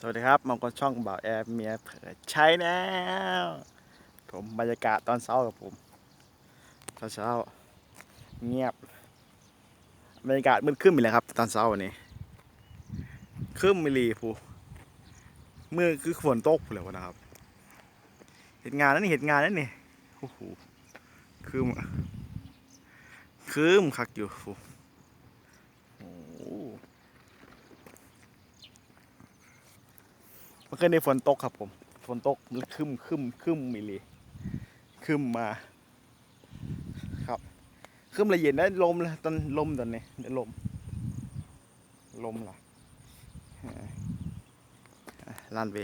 สวัสดีครับมองกนช่องบ่าวแอร์เมียเผยใช้แล้วผมบรรยากาศตอนเช้ากับผมตอนเช้าเงียบบรรยากาศมืดขึ้นไปเลยครับ ตอนเช้าวันนี้ขึ้นมิลีผู้มือคือฝนตกเลยวันนะครับ เหตุงานนั่นนี่เหตุงานนั่นนี่โอ้โหคืมคืมคักอยู่ผู้โอ้โห เมื่อคืนนี้ฝนตกครับผมฝนตกแล้วคึมคึมคึมมิลีคึมมา ครับคึมละเอียดได้ลมเลยตอนลมตอนนี้เดี๋ยวลม ลมล่ะลั่นไป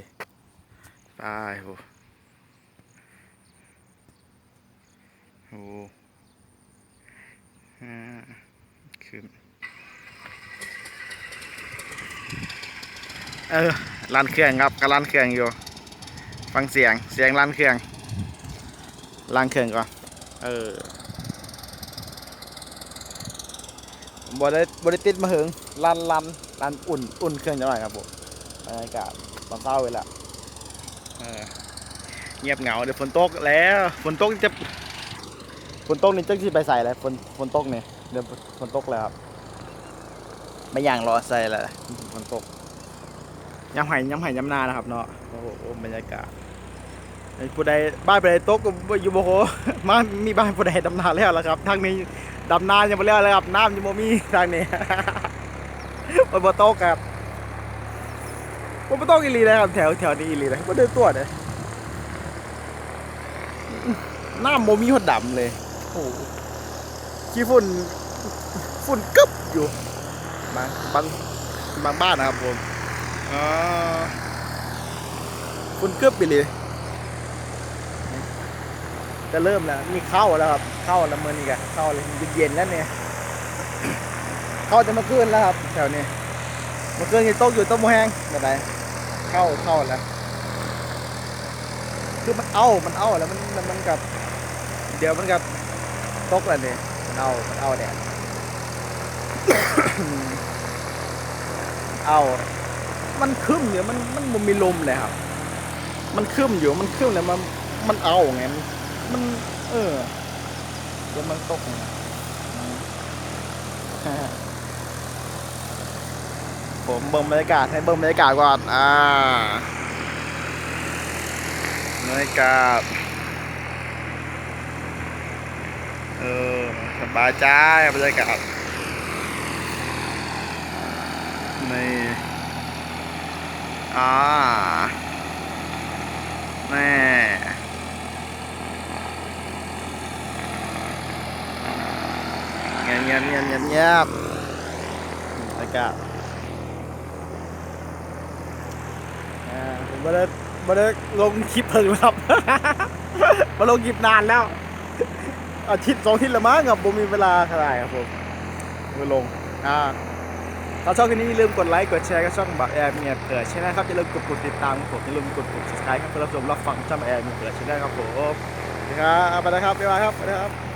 ไปโหโหอ่าคึมเออ ร้านเครื่องครับกับร้านเครื่องอยู่ ฟังเสียงเสียงร้านเครื่องร้านเครื่องก่อนเออบได้บได้ติดมาหึงร้านร้านร้านอุ่นอุ่นเครื่องจะหน่อยครับผมบรรยากาศตอนเช้าเวลาเออเงียบเหงาเดี๋ยวฝนตกแล้วฝนตกจะฝนตกนี่จะที่ไปใส่เลยฝนฝนตกเนี่ยเดี๋ยวฝนตกแล้วครับไม่อย่างรอใส่แล้วฝนตก ยำไห่ยำไห่ยำนานะครับเนาะโอ้โหบรรยากาศไอ้ผู้ใดบ้านผู้ใดตกก็อยู่บ่โหมามีบ้านผู้ใดดำนาแล้วล่ะครับทางนี้ดำนายังบ่แล้วเลยครับน้ำยังบ่มีทางนี้มันบ่ตกครับมันบ่ตกอีหลีนะครับแถวแถวนี้อีหลีเลยบ่ได้ตัวเลยน้ำบ่มีหดดำเลยโอ้โหขี้ฝุ่นฝุ่นกึบอยู่บางบางบางบ้านนะครับผมอ๋อ คุณเกือบไปเลยจะเริ่มแล้วมีเข้าแล้วครับ เข้าแล้วมือนี่กันเข้าเลยเย็นๆแล้วเนี่ยเข้าจะมาขึ้นแล้วครับแถวนี้มาขึ้นยังตกอยู่ต้มโมแห้งแบบไหนเข้าเข้าแล้วคือมันเอามันเอาแล้วมันมันมันกับ เดี๋ยวมันกับตกแล้วเนี่ยมันเอามันเอาเนี่ยเอา มันคึมอยู่มันมันบ่มีลมเลยครับ มันคึมอยู่มันคึมเลยมันมันเอาไงมัน เออเดี๋ยวมันตกผมเบิ่งบรรยากาศให้เบิ่งบรรยากาศก่อนอ่าบรรยากาศเออสบายใจบรรยากาศใน อ่าแม่เงียบเงียบเงียบเงียบเงียบอากาศอ่าผมไม่ได้ไม่ได้ลงคลิปเพิ่งครับมาลงคลิปนานแล้ว อาทิตย์สองอาทิตย์ละมั้งครับผมมีเวลาเท่าไหร่ครับผมม่ลงอ่า ถ้าชอบคลิปนี้อย่าลืมกดไลค์ กดแชร์ก็ช่องบักแอร์เมียเกิดใช่ไหมครับอย่าลืมกดกดติดตามผมอย่าลืมกดกด subscribe ครับเพื่อรับชมรับฟังช่องแอร์เมียเกิดใช่ไหมครับผมนะครับไปแล้วครับบ๊ายบายครับไปแล้วครับ